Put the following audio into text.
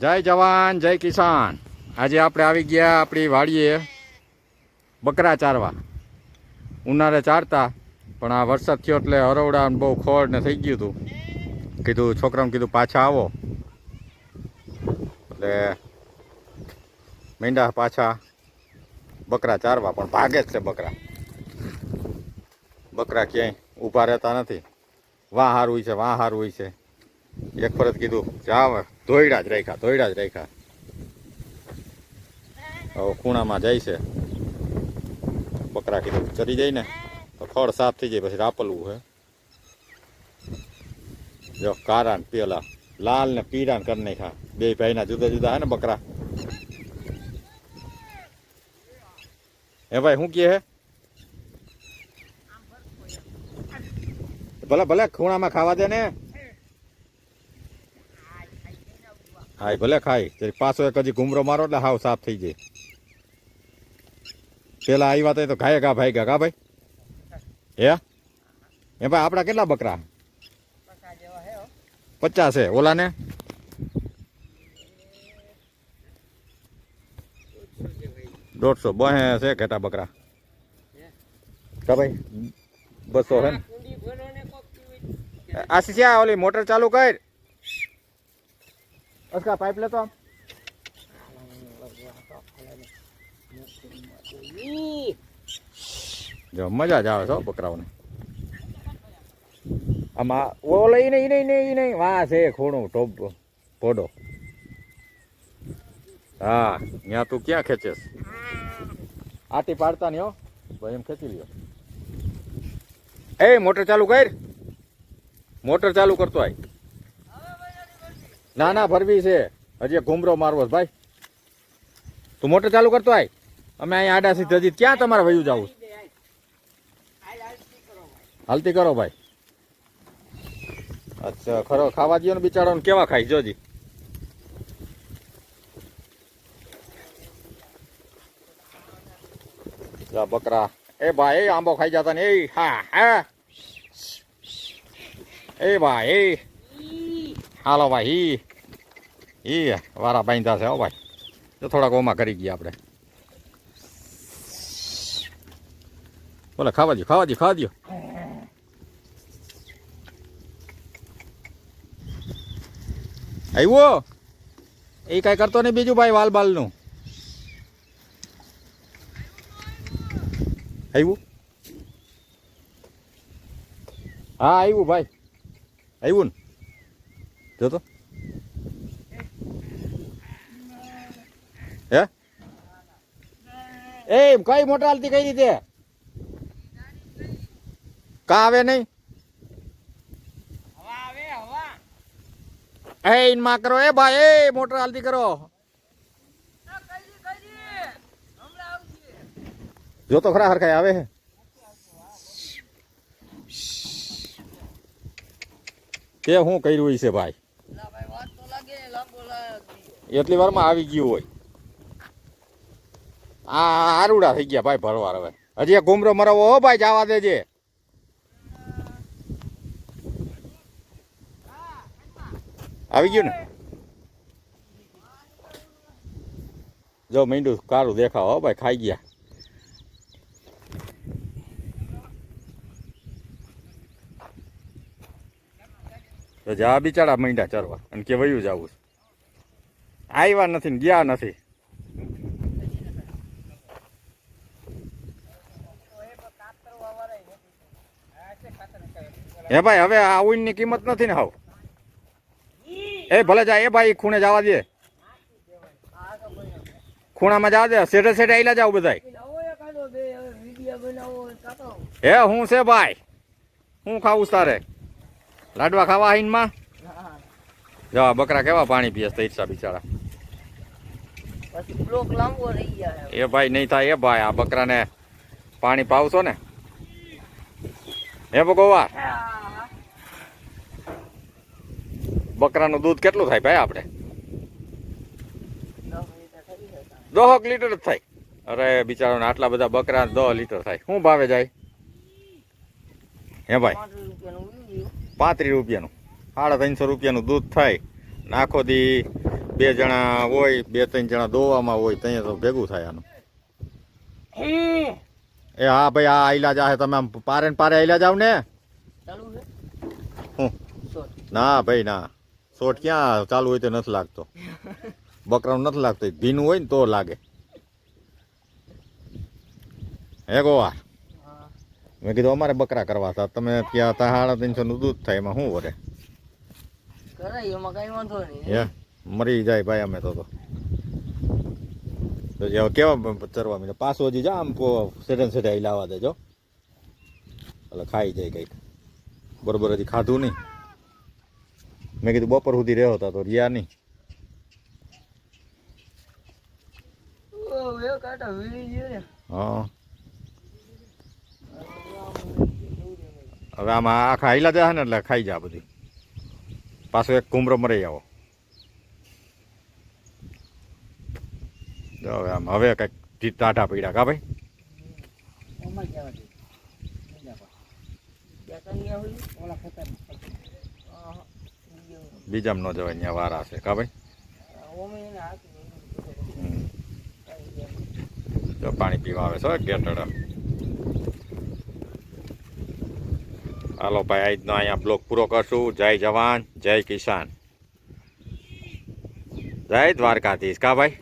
જય જવાન, જય કિસાન. આજે આપણે આવી ગયા આપણી વાડીએ બકરા ચારવા. ઉનાળે ચારતા, પણ આ વરસાદ થયો એટલે હરવડા બહુ ખોડ ને થઈ ગયું હતું. કીધું, છોકરાને કીધું, પાછા આવો. એટલે મીંડા પાછા બકરા ચારવા, પણ ભાગે જ છે બકરા. બકરા ક્યાંય ઊભા રહેતા નથી. વાહ હારું છે, વાં હારું છે. એક ફરજ કીધું, જાવ ધોઈડા જ રાખ્યા ધોઈડા જ રાખ્યા. હવે ખૂણામાં જાય છે. બકરા કીધું, ચરી જાય ને, તો ખડ સાફ થઈ જાય, પછી રાપલવું હે. જો કારા પેલા, લાલ ને પીળા ને કરી નાખ્યા. બે ભાઈના જુદા જુદા હે ને બકરા. હે ભાઈ, શું કહે હે? ભલે ભલે, ખૂણામાં ખાવા દે ને. હા એ ભલે ખાય. જરી પાછો એક હજી ઘૂમરો મારો એટલે હાવ સાફ થઈ જાય. પેલા આવ્યા તા તો ઘાયે ઘા ભાઈ ગયા કા ભાઈ? હે? એ ભાઈ આપણા કેટલા બકરા? પચાસ છે ઓલા ને દોઢસો બહે છે ઘેટા બકરા. કા ભાઈ? બસો હે આશીષ ઓલી મોટર ચાલુ કર? અસકા પાઇપ લેતો આમ. જો મજા જ આવે છે બકરાઓને આમાં ઓલો ઈ નહીં નહીં નહીં નહીં વાહ છે ખૂણું ટોપ પોડો હા ત્યાં તું ક્યાં ખેંચેસ આટી પાડતા નહીં હો ભાઈ એમ ખેંચી લ્યો એ મોટર ચાલુ કર મોટર ચાલુ કરતો આય ના ના ભરવી છે. હજી ઘૂમરો મારવો ભાઈ, તું મોટર ચાલુ કરતો આય. અમે અહીંયા આડા સીધ હજી ક્યાં તમારે વયું જવું? હાલતી કરો ભાઈ. અચ્છા, ખરો, ખાવા દો ને બિચારો કેવા ખાઈ જોજી. જા બકરા. એ ભાઈ આંબો ખાઈ જતા ને, એ હા હા? એ ભાઈ હાલો ભાઈ ઈ વારા બાંધ્યા છે, હો ભાઈ. જો થોડાક ઓમાં કરી ગયા આપણે. બોલે ખાવા દો ખાવા દો ખાવા દો આવ્યો એ કઈ કરતો નહીં બીજું ભાઈ, વાલ બાલનું. આવ્યું હા આવ્યું ભાઈ. આવ્યું ને. જો તો હે એ કઈ મોટર હાલતી કઈ રીતે? કા આવે નહીં? એ ઈનમાં કરો. એ ભાઈ એ મોટર હાલતી કરો. જો તો ખરા હરખાઈ આવે. હે કે હું કર્યું છે ભાઈ? એટલી વારમાં આવી ગયું હોય. આ આરુડા થઈ ગયા ભાઈ ભરવાર હવે. હજી ઘુમરો મરવો હો ભાઈ, જવા દેજે. આવી ગયું ને? જો મીંડું કાળું દેખાવ હો ભાઈ, ખાઈ ગયા. તો જા બિચારા મીંડા ચરવા, અને કે વયું જવું આવ્યા નથી ને, ગયા નથી. હે ભાઈ હવે આ ઉઈનની કિંમત નથી ને હાવ? એ ભલે જા એ ભાઈ ખૂણે જવા દે. ખૂણામાં જવા દે સેટે સેટે આઈલા જાવ બધાય. હે હું છે ભાઈ? હું ખાવું તારે? લાડવા ખાવા આઈનમાં જવા બકરા કેવા પાણી પીએ છે બિચારા. એ ભાઈ નહીં થાય એ ભાઈ આ બકરાને પાણી પાવશો ને? હે. ભગવા બકરાનું દૂધ કેટલું થાય ભાઈ આપણે? દોહક લીટર જ થાય. અરે બિચારાને આટલા બધા બકરા દહ લીટર થાય. શું ભાવે જાય? હે ભાઈ? પાંત્રીસ રૂપિયાનું સાડા ત્રણસો રૂપિયાનું દૂધ થાય. નાખો દી બે જણા હોય બે ત્રણ જણા દોવામાં હોય ત્યાં તો ભેગું થાય આનું. એ હા ભાઈ આ આઈલા જાહે તમે આમ પારે ને પારે આઈલા જાવ ને. ચાલુ છે? હું? ના ભાઈ ના. શોટ ક્યાં ચાલુ હોય તો નથી લાગતો. બકરાનું નથી લાગતો. ભીનું હોય ને તો લાગે. હે ગોવા મેં કીધું અમારે બકરા કરવા હતા. તમે ત્યાં સાડા ત્રણસો નું દૂધ થાય એમાં શું વરે? મરી જાય ભાઈ અમે તો. તો જે કેવા ચરવા મીને પાછો હજી જા આમ સેટન સેટાઈ લાવવા દેજો. એટલે ખાઈ જાય કંઈક. બરોબર હજી ખાધું નહીં. મેં કીધું બપોર સુધી રહ્યો હતા તો રહ્યા નહીં. હા. હવે આમાં આખા હાઈલા જાય ને એટલે ખાઈ જા બધી. પાછો એક કુમરો મરી આવો. જો હવે આમ હવે કંઈક ટી- ટાટા પીડા કા ભાઈ? બીજામ ન જવાય ત્યાં વારા છે. કા ભાઈ. જો પાણી પીવા આવે છે ગેટડ હાલો ભાઈ આજનો અહીંયા બ્લોક પૂરો કરશું. જય જવાન જય કિસાન. જય દ્વારકાધીશ. કા ભાઈ?